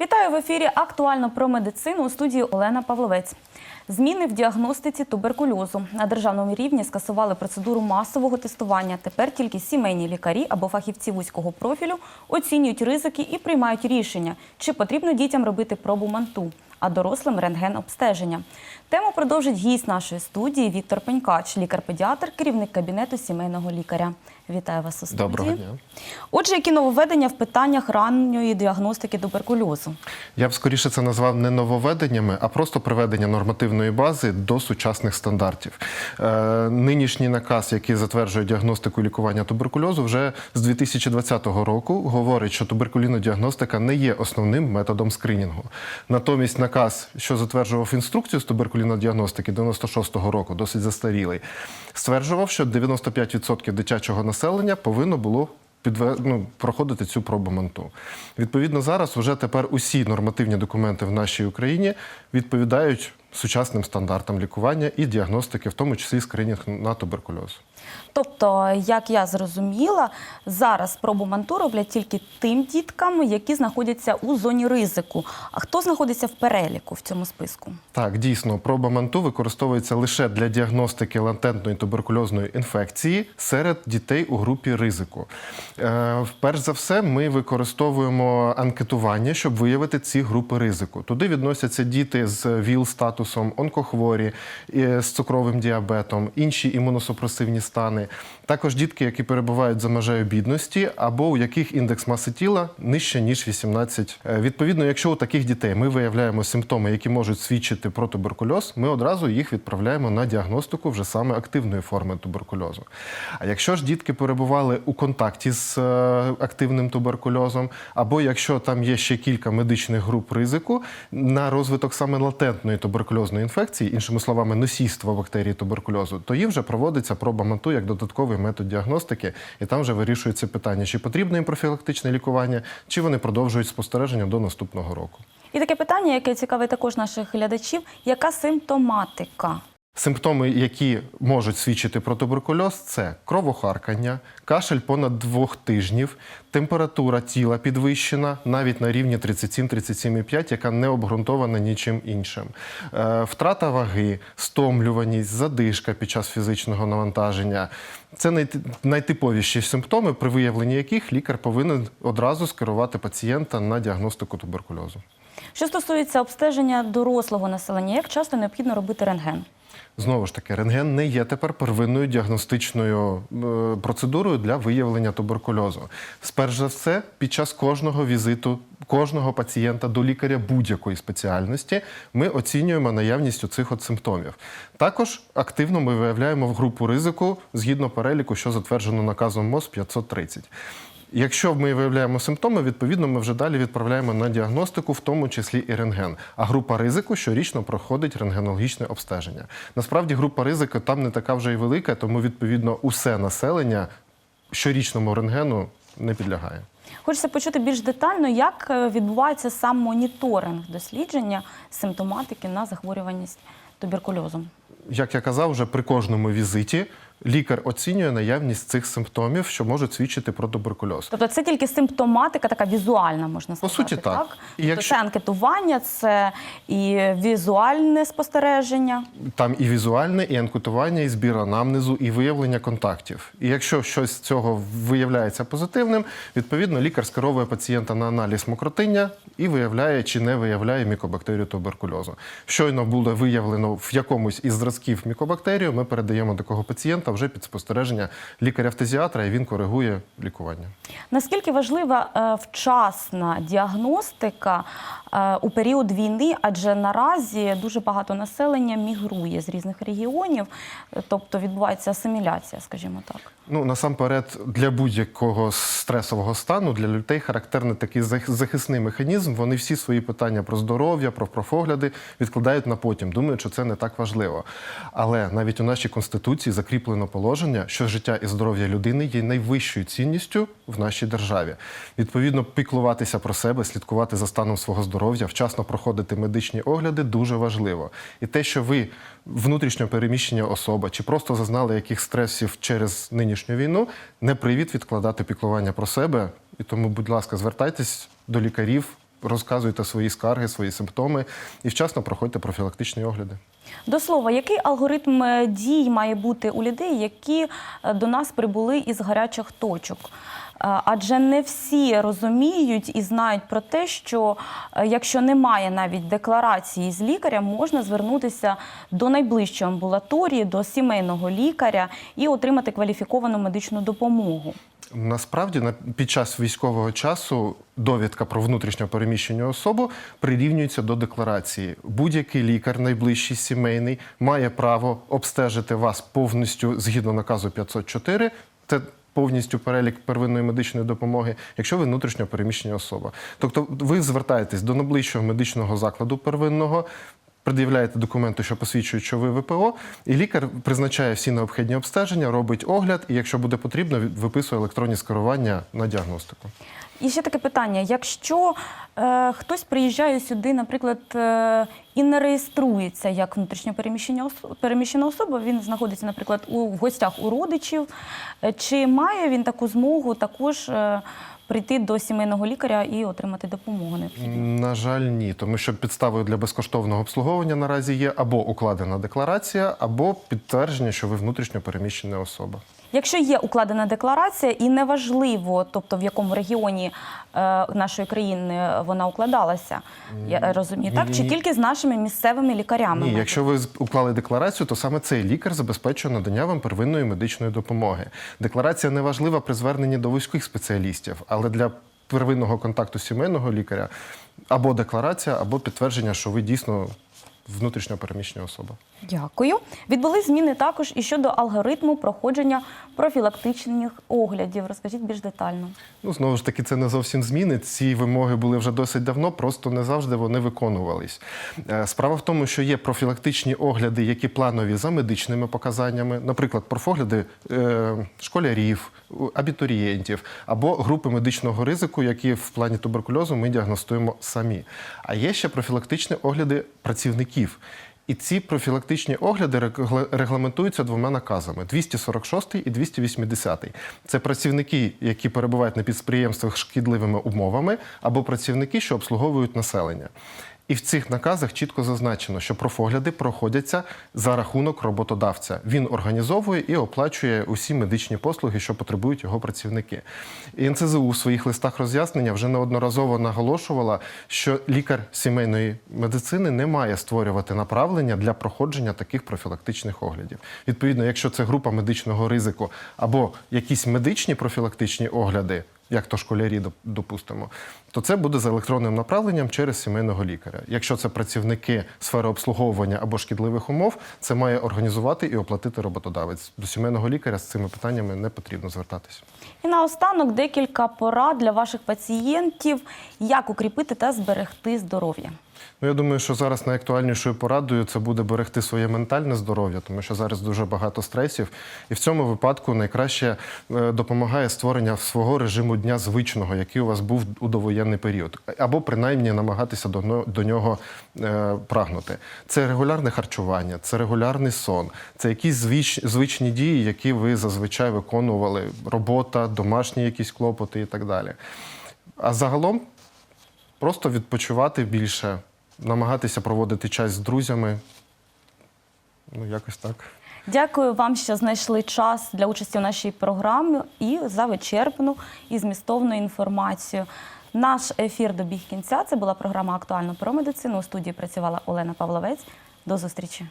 Вітаю в ефірі актуально про медицину у студії Олена Павловець. Зміни в діагностиці туберкульозу на державному рівні скасували процедуру масового тестування. Тепер тільки сімейні лікарі або фахівці вузького профілю оцінюють ризики і приймають рішення, чи потрібно дітям робити пробу манту, а дорослим рентген-обстеження. Тему продовжить гість нашої студії Віктор Пенькач, лікар-педіатр, керівник кабінету сімейного лікаря. Вітаю вас у студії. Доброго дня. Отже, які нововведення в питаннях ранньої діагностики туберкульозу? Я б скоріше це назвав не нововведеннями, а просто приведення нормативної бази до сучасних стандартів. Е, нинішній наказ, який затверджує діагностику лікування туберкульозу, вже з 2020 року говорить, що туберкульінна діагностика не є основним методом скринінгу. Натомість наказ, що затверджував інструкцію з туберкулінної діагностики 96-го року, досить застарілий, стверджував, що 95% дитячого населення повинно було ну, проходити цю пробу манту. Відповідно, зараз вже тепер усі нормативні документи в нашій Україні відповідають сучасним стандартам лікування і діагностики, в тому числі скринінг на туберкульоз. Тобто, як я зрозуміла, зараз пробу манту роблять тільки тим діткам, які знаходяться у зоні ризику. А хто знаходиться в переліку в цьому списку? Так, дійсно, проба манту використовується лише для діагностики латентної туберкульозної інфекції серед дітей у групі ризику. Е, перш за все, ми використовуємо анкетування, щоб виявити ці групи ризику. Туди відносяться діти з ВІЛ-статусом, онкохворі, е, з цукровим діабетом, інші імуносупресивні стани. Також дітки, які перебувають за межею бідності, або у яких індекс маси тіла нижче ніж 18. Е, Відповідно, якщо у таких дітей ми виявляємо симптоми, які можуть свідчити про туберкульоз, ми одразу їх відправляємо на діагностику вже саме активної форми туберкульозу. А якщо ж дітки перебували у контакті з е, активним туберкульозом, або якщо там є ще кілька медичних груп ризику на розвиток саме латентної туберкульозної інфекції, іншими словами, носійства бактерії туберкульозу, то їм вже проводиться проба МАТУ як додатковий метод діагностики, і там вже вирішується питання, чи потрібно їм профілактичне лікування, чи вони продовжують спостереження до наступного року. І таке питання, яке цікавить також наших глядачів: яка симптоматика? Симптоми, які можуть свідчити про туберкульоз, це кровохаркання, кашель понад двох тижнів, температура тіла підвищена навіть на рівні 37-37,5, яка не обґрунтована нічим іншим. Е, Втрата ваги, стомлюваність, задишка під час фізичного навантаження. Це найтиповіші симптоми, при виявленні яких лікар повинен одразу скерувати пацієнта на діагностику туберкульозу. Що стосується обстеження дорослого населення, як часто необхідно робити рентген? Знову ж таки, рентген не є тепер первинною діагностичною е, процедурою для виявлення туберкульозу. Сперш за все, під час кожного візиту кожного пацієнта до лікаря будь-якої спеціальності ми оцінюємо наявність цих от симптомів. Також активно ми виявляємо в групу ризику згідно переліку, що затверджено наказом МОЗ 530. Якщо ми виявляємо симптоми, відповідно ми вже далі відправляємо на діагностику, в тому числі і рентген. А група ризику щорічно проходить рентгенологічне обстеження. Насправді група ризику там не така вже й велика, тому відповідно усе населення щорічному рентгену не підлягає. Хочеться почути більш детально, як е, відбувається сам моніторинг дослідження симптоматики на захворюваність туберкульозом. Як я казав, вже при кожному візиті лікар оцінює наявність цих симптомів, що можуть свідчити про туберкульоз. Тобто це тільки симптоматика, така візуальна, можна сказати. По суті, так. І І тобто якщо- Це анкетування, це і візуальне спостереження. Там і візуальне, і анкетування, і збір анамнезу, і виявлення контактів. І якщо щось з цього виявляється позитивним, відповідно лікар скеровує пацієнта на аналіз мокротиння і виявляє чи не виявляє мікобактерію туберкульозу. Щойно було виявлено в якомусь із зразків мікобактерію, ми передаємо такого пацієнта вже під спостереження лікаря-фтезіатра, і він коригує лікування. Наскільки важлива е, вчасна діагностика е, у період війни, адже наразі дуже багато населення мігрує з різних регіонів, е, тобто відбувається асиміляція, скажімо так. Ну насамперед для будь-якого стресового стану для людей характерний такий захисний механізм. Вони всі свої питання про здоров'я, про профогляди відкладають на потім, думають, що це не так важливо. Але навіть у нашій конституції закріплено положення, що життя і здоров'я людини є найвищою цінністю в нашій державі. Відповідно, піклуватися про себе, слідкувати за станом свого здоров'я, вчасно проходити медичні огляди дуже важливо. І те, що ви внутрішньо переміщення особа чи просто зазнали яких стресів через нинішню війну, не привід відкладати піклування про себе. І тому, будь ласка, звертайтесь до лікарів розказуйте свої скарги, свої симптоми і вчасно проходьте профілактичні огляди. До слова, який алгоритм е, дій має бути у людей, які е, до нас прибули із гарячих точок? Е, Адже не всі розуміють і знають про те, що якщо немає навіть декларації з лікаря, можна звернутися до найближчої амбулаторії, до сімейного лікаря і отримати кваліфіковану медичну допомогу. Насправді, на під час військового часу довідка про внутрішньо переміщення особу прирівнюється до декларації. Будь-який лікар, найближчий сімейний, має право обстежити вас повністю згідно наказу 504. Це повністю перелік первинної медичної допомоги, якщо ви внутрішньо переміщення особа. Тобто, ви звертаєтесь до найближчого медичного закладу первинного. Пред'являєте документи, що посвідчують, що ви ВПО, і лікар призначає всі необхідні обстеження, робить огляд, і якщо буде потрібно, виписує електронні скерування на діагностику. І ще таке питання: якщо е, хтось приїжджає сюди, наприклад, е, і не реєструється як внутрішньо переміщена переміщена особа, він знаходиться, наприклад, у в гостях у родичів, е, чи має він таку змогу також е, прийти до сімейного лікаря і отримати допомогу необхідну? На жаль, ні, тому що підставою для безкоштовного обслуговування наразі є або укладена декларація, або підтвердження, що ви внутрішньо переміщена особа. Якщо є укладена декларація, і неважливо, тобто в якому регіоні е, нашої країни вона укладалася, я розумію, так? Чи тільки з нашими місцевими лікарями? Ні, якщо ви уклали декларацію, то саме цей лікар забезпечує надання вам первинної медичної допомоги. Декларація не важлива при зверненні до вузьких спеціалістів, але для первинного контакту сімейного лікаря або декларація, або підтвердження, що ви дійсно внутрішньо переміщена особа. Дякую. Відбули зміни також і щодо алгоритму проходження профілактичних оглядів. Розкажіть більш детально. Ну, знову ж таки, це не зовсім зміни. Ці вимоги були вже досить давно, просто не завжди вони виконувались. Е, Справа в тому, що є профілактичні огляди, які планові за медичними показаннями, наприклад, профогляди е, школярів, абітурієнтів або групи медичного ризику, які в плані туберкульозу ми діагностуємо самі. А є ще профілактичні огляди працівників. І ці профілактичні огляди регламентуються двома наказами: 246 і 280. Це працівники, які перебувають на підприємствах шкідливими умовами, або працівники, що обслуговують населення. І в цих наказах чітко зазначено, що профогляди проходяться за рахунок роботодавця. Він організовує і оплачує усі медичні послуги, що потребують його працівники. І НЦЗУ у своїх листах роз'яснення вже неодноразово наголошувала, що лікар сімейної медицини не має створювати направлення для проходження таких профілактичних оглядів. Відповідно, якщо це група медичного ризику або якісь медичні профілактичні огляди, як то школярі, допустимо, то це буде за електронним направленням через сімейного лікаря. Якщо це працівники сфери обслуговування або шкідливих умов, це має організувати і оплатити роботодавець. До сімейного лікаря з цими питаннями не потрібно звертатися. І наостанок декілька порад для ваших пацієнтів, як укріпити та зберегти здоров'я. Ну, я думаю, що зараз найактуальнішою порадою це буде берегти своє ментальне здоров'я, тому що зараз дуже багато стресів. І в цьому випадку найкраще е, допомагає створення свого режиму дня звичного, який у вас був у довоєнний період, або принаймні намагатися до, нього е, прагнути. Це регулярне харчування, це регулярний сон, це якісь звич, звичні дії, які ви зазвичай виконували: робота, домашні якісь клопоти і так далі. А загалом просто відпочивати більше, намагатися проводити час з друзями. Ну, якось так. Дякую вам, що знайшли час для участі в нашій програмі і за вичерпну і змістовну інформацію. Наш ефір добіг кінця. Це була програма Актуально про медицину. У студії працювала Олена Павловець. До зустрічі.